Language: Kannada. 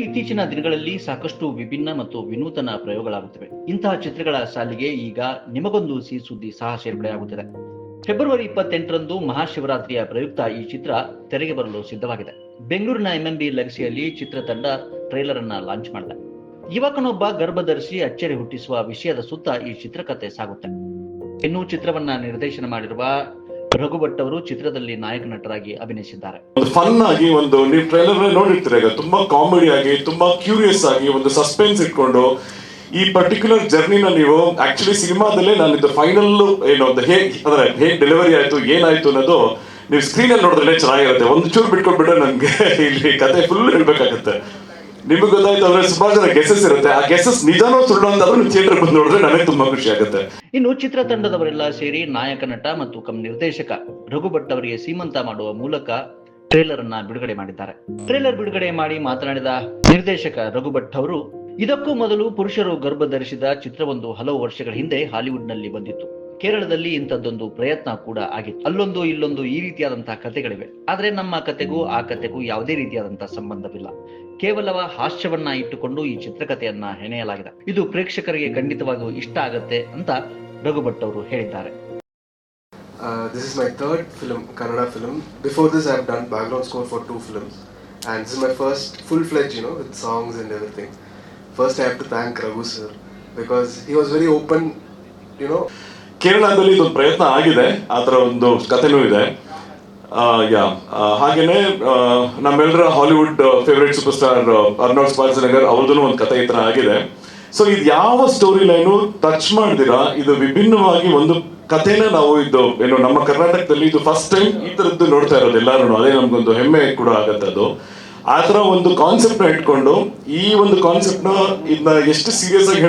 ಇತ್ತೀಚಿನ ದಿನಗಳಲ್ಲಿ ಸಾಕಷ್ಟು ವಿಭಿನ್ನ ಮತ್ತು ವಿನೂತನ ಪ್ರಯೋಗಗಳಾಗುತ್ತವೆ. ಇಂತಹ ಚಿತ್ರಗಳ ಸಾಲಿಗೆ ಈಗ ನಿಮಗೊಂದು ಸಿಹಿ ಸುದ್ದಿ ಸಹ ಸೇರ್ಪಡೆಯಾಗುತ್ತಿದೆ. ಫೆಬ್ರವರಿ ಇಪ್ಪತ್ತೆಂಟರಂದು ಮಹಾಶಿವರಾತ್ರಿಯ ಪ್ರಯುಕ್ತ ಈ ಚಿತ್ರ ತೆರೆಗೆ ಬರಲು ಸಿದ್ಧವಾಗಿದೆ. ಬೆಂಗಳೂರಿನ ಎಂಎಂಬಿ ಲಗಸಿಯಲ್ಲಿ ಚಿತ್ರತಂಡ ಟ್ರೈಲರ್ ಅನ್ನ ಲಾಂಚ್ ಮಾಡಿದೆ. ಯುವಕನೊಬ್ಬ ಗರ್ಭಧರಿಸಿ ಅಚ್ಚರಿ ಹುಟ್ಟಿಸುವ ವಿಷಯದ ಸುತ್ತ ಈ ಚಿತ್ರಕಥೆ ಸಾಗುತ್ತೆ. ಇನ್ನು ಚಿತ್ರವನ್ನ ನಿರ್ದೇಶನ ಮಾಡಿರುವ ರಘು ಭಟ್ ಅವರು ಚಿತ್ರದಲ್ಲಿ ನಾಯಕ ನಟರಾಗಿ ಅಭಿನಯಿಸಿದ್ದಾರೆ. ಫನ್ ಆಗಿ ಒಂದು ನೀವು ಟ್ರೈಲರ್ ನೋಡಿರ್ತೀರ ಈಗ, ತುಂಬಾ ಕಾಮಿಡಿ ಆಗಿ, ತುಂಬಾ ಕ್ಯೂರಿಯಸ್ ಆಗಿ ಒಂದು ಸಸ್ಪೆನ್ಸ್ ಇಟ್ಕೊಂಡು ಈ ಪರ್ಟಿಕ್ಯುಲರ್ ಜರ್ನಿನ ನೀವು ಆಕ್ಚುಲಿ ಸಿನಿಮಾದಲ್ಲೇ ನಾನು ಇದು ಫೈನಲ್ ಏನು ಒಂದು ಹೇಗ್ ಅಂದ್ರೆ ಹೇಗ್ ಡೆಲಿವರಿ ಆಯ್ತು, ಏನಾಯ್ತು ಅನ್ನೋದು ನೀವು ಸ್ಕ್ರೀನ್ ಅಲ್ಲಿ ನೋಡಿದ್ರೆ ಚೆನ್ನಾಗಿರುತ್ತೆ. ಒಂದು ಚೂರು ಬಿಟ್ಕೊಂಡ್ಬಿಟ್ರೆ ನನ್ಗೆ ಇಲ್ಲಿ ಕತೆ ಫುಲ್ ಹೇಳ್ಬೇಕಾಗತ್ತೆ. ನಿಮಗೆ ಗೊತ್ತಾಯ್ತು ಅಂದ್ರೆ ಸುಮಾರು ಜನ ಗೆಸಸ್ ಇರುತ್ತೆ. ಆ ಗೆಸಸ್ ನಿಜಾನೋ ಸುಳ್ಳು ಅಂತ ನೀವು ಥಿಯೇಟರ್ ಬಂದು ನೋಡಿದ್ರೆ ನನಗೆ ತುಂಬಾ ಖುಷಿ ಆಗುತ್ತೆ. ಇನ್ನು ಚಿತ್ರತಂಡದವರೆಲ್ಲ ಸೇರಿ ನಾಯಕ ನಟ ಮತ್ತು ಕಂ ನಿರ್ದೇಶಕ ರಘು ಭಟ್ ಅವರಿಗೆ ಸೀಮಂತ ಮಾಡುವ ಮೂಲಕ ಟ್ರೇಲರ್ ಅನ್ನ ಬಿಡುಗಡೆ ಮಾಡಿದ್ದಾರೆ. ಟ್ರೇಲರ್ ಬಿಡುಗಡೆ ಮಾಡಿ ಮಾತನಾಡಿದ ನಿರ್ದೇಶಕ ರಘು ಭಟ್ ಅವರು, ಇದಕ್ಕೂ ಮೊದಲು ಪುರುಷರು ಗರ್ಭ ಧರಿಸಿದ ಚಿತ್ರವೊಂದು ಹಲವು ವರ್ಷಗಳ ಹಿಂದೆ ಹಾಲಿವುಡ್ನಲ್ಲಿ ಬಂದಿತ್ತು. ಕೇರಳದಲ್ಲಿ ಇಂಥದ್ದೊಂದು ಪ್ರಯತ್ನ ಕೂಡ ಆಗಿತ್ತು. ಅಲ್ಲೊಂದು ಇಲ್ಲೊಂದು ಈ ರೀತಿಯಾದಂತಹ ಕಥೆಗಳಿವೆ. ಆದರೆ ನಮ್ಮ ಕತೆಗೂ ಆ ಕತೆಗೂ ಯಾವುದೇ ರೀತಿಯಾದಂತಹ ಸಂಬಂಧವಿಲ್ಲ. ಕೇವಲ ಹಾಸ್ಯವನ್ನ ಇಟ್ಟುಕೊಂಡು ಈ ಚಿತ್ರಕಥೆಯನ್ನ ಹೆಣೆಯಲಾಗಿದೆ. ಇದು ಪ್ರೇಕ್ಷಕರಿಗೆ ಖಂಡಿತವಾಗಿಯೂ ಇಷ್ಟ ಆಗತ್ತೆ ಅಂತ ರಘುಭಟ್ ಅವರು ಹೇಳಿದ್ದಾರೆ. This is my my third Kannada Kannada before this this, done done background score for two films, and this first first full-fledged, you know, with songs and everything. First, I have to thank Raghu sir because he was very open, you know. ಕೇರಳದಲ್ಲಿ ಇದೊಂದು ಪ್ರಯತ್ನ ಆಗಿದೆ, ಆ ಥರ ಒಂದು ಕಥೆನೂ ಇದೆ. ಯಾ ಹಾಗೇನೆ ನಮ್ಮೆಲ್ಲರ Hollywood favourite super star Arnold Schwarzenegger ಅವ್ರದ್ದು ಒಂದು ಕಥೆ ಈ ಥರ ಆಗಿದೆ. ಸೊ ಇದು ಯಾವ ಸ್ಟೋರಿ ಲೈನು ಟಚ್ ಮಾಡ್ದಿರಾ, ಇದು ವಿಭಿನ್ನವಾಗಿ ಒಂದು ಕಥೆನ ನಾವು ಇದು, ಏನು ನಮ್ಮ ಕರ್ನಾಟಕದಲ್ಲಿ ಇದು ಫಸ್ಟ್ ಟೈಮ್ ಈ ಥರದ್ದು ನೋಡ್ತಾ ಇರೋದು ಎಲ್ಲರೂ ಅದೇ ನಮ್ಗೊಂದು ಹೆಮ್ಮೆ ಕೂಡ ಆಗತ್ತೆ ಅದು ಆ ಥರ ಒಂದು ಕಾನ್ಸೆಪ್ಟ್ನ ಇಟ್ಕೊಂಡು, ಈ ಒಂದು ಕಾನ್ಸೆಪ್ಟ್ನ ಇದನ್ನ ಎಷ್ಟು ಸೀರಿಯಸ್ ಆಗಿ